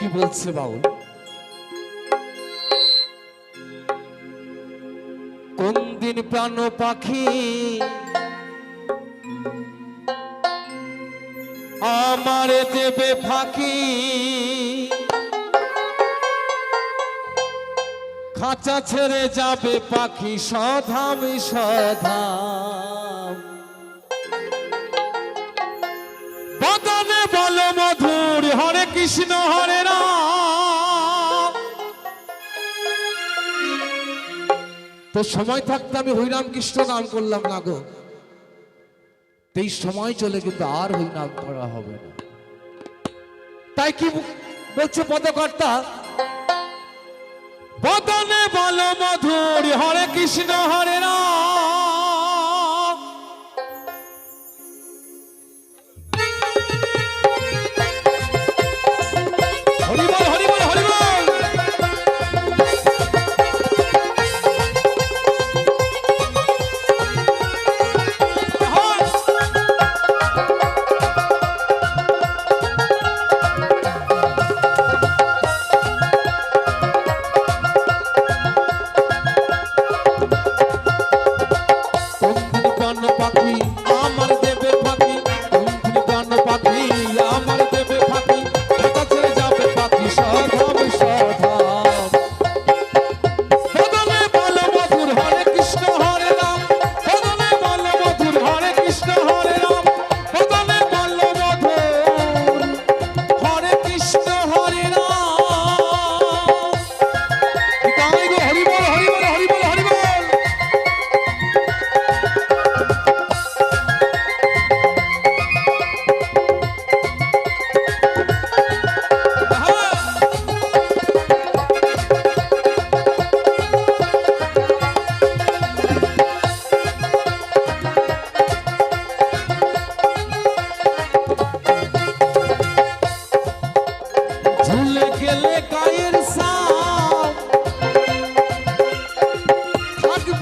কি বলছে বাউল? কোন দিন প্রাণ পাখি আমারে দেবে ফাঁকি? খাঁচা ছেড়ে যাবে পাখি, সধামি, সধাম। বদনে বল মধুর, হরে কৃষ্ণ, হরে তো সময় থাকতে আমি হরিনাম কৃষ্ণ নাম করলাম না গো। এই সময় চলে কিন্তু আর হরিনাম করা হবে না। তাই কি বলছে পদকর্তা? বদনে বল মধুর, হরে কৃষ্ণ, হরে রাম।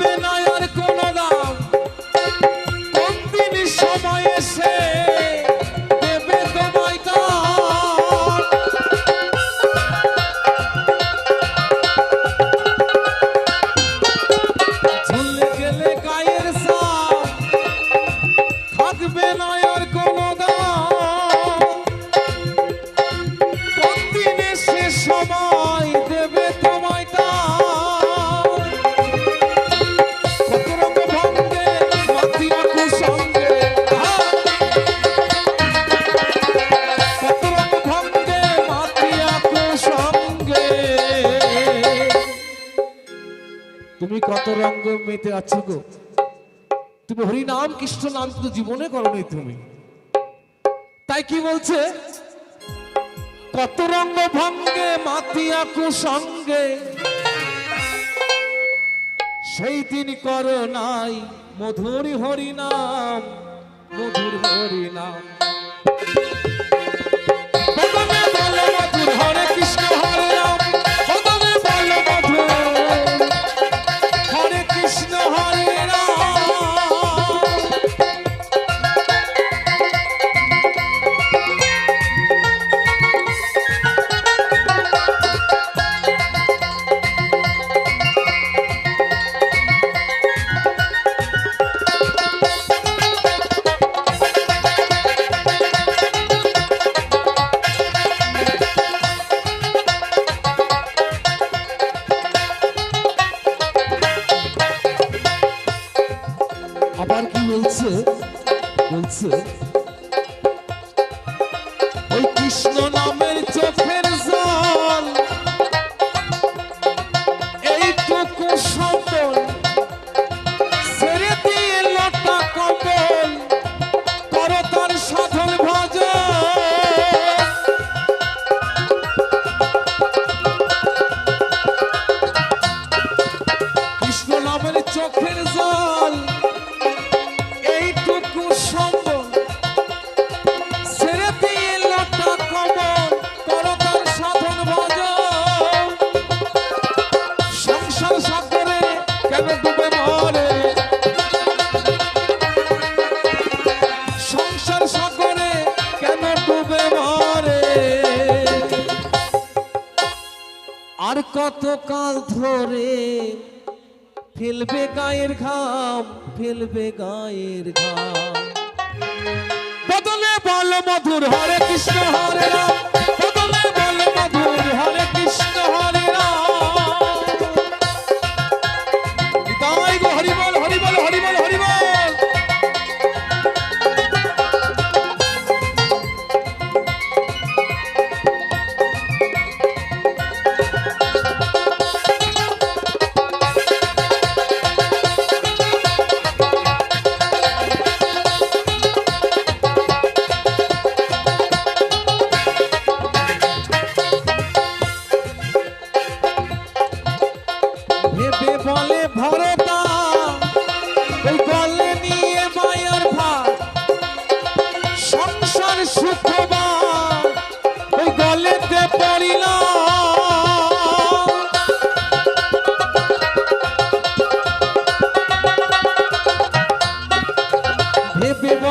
থাকবে না তুমি কত রঙ্গ মেতে আছো গো? তুমি হরি নাম কৃষ্ণ নাম তো জীবনে করনি তুমি। তাই কি বলছে? কত রঙ্গ ভঙ্গে মাতিয়া কুসঙ্গে সেই দিন করো নাই মধুর হরি নাম মধুর হরি নাম মধুর হরে বলছে কত কাল ধরে ফেলবে গায়ের ঘাম, ফেলবে গায়ের ঘাম। বদলে বল মধুর, হরে কৃষ্ণ, হরে রাম।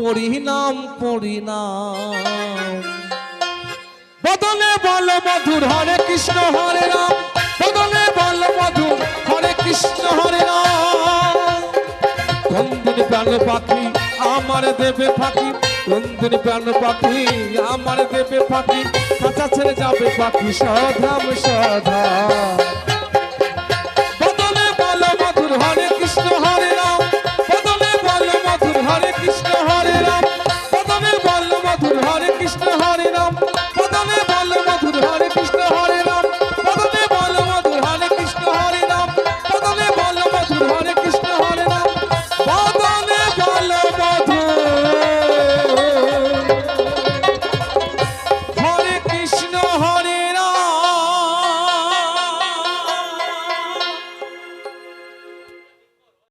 পরিণাম পরিণাম। বদলে বল মধুর, হরে কৃষ্ণ, হরে রাম। বদলে বল মধুর, হরে কৃষ্ণ, হরে রাম। কোনদিন প্রাণ পাখি, আমার দেবে ফাঁকি কোনদিন প্রাণ পাখি, আমার দেবে ফাঁকি কাঁচা ছেড়ে যাবে পাখি, সধাম সধা বদলে বল মধুর, হরে কৃষ্ণ, হরে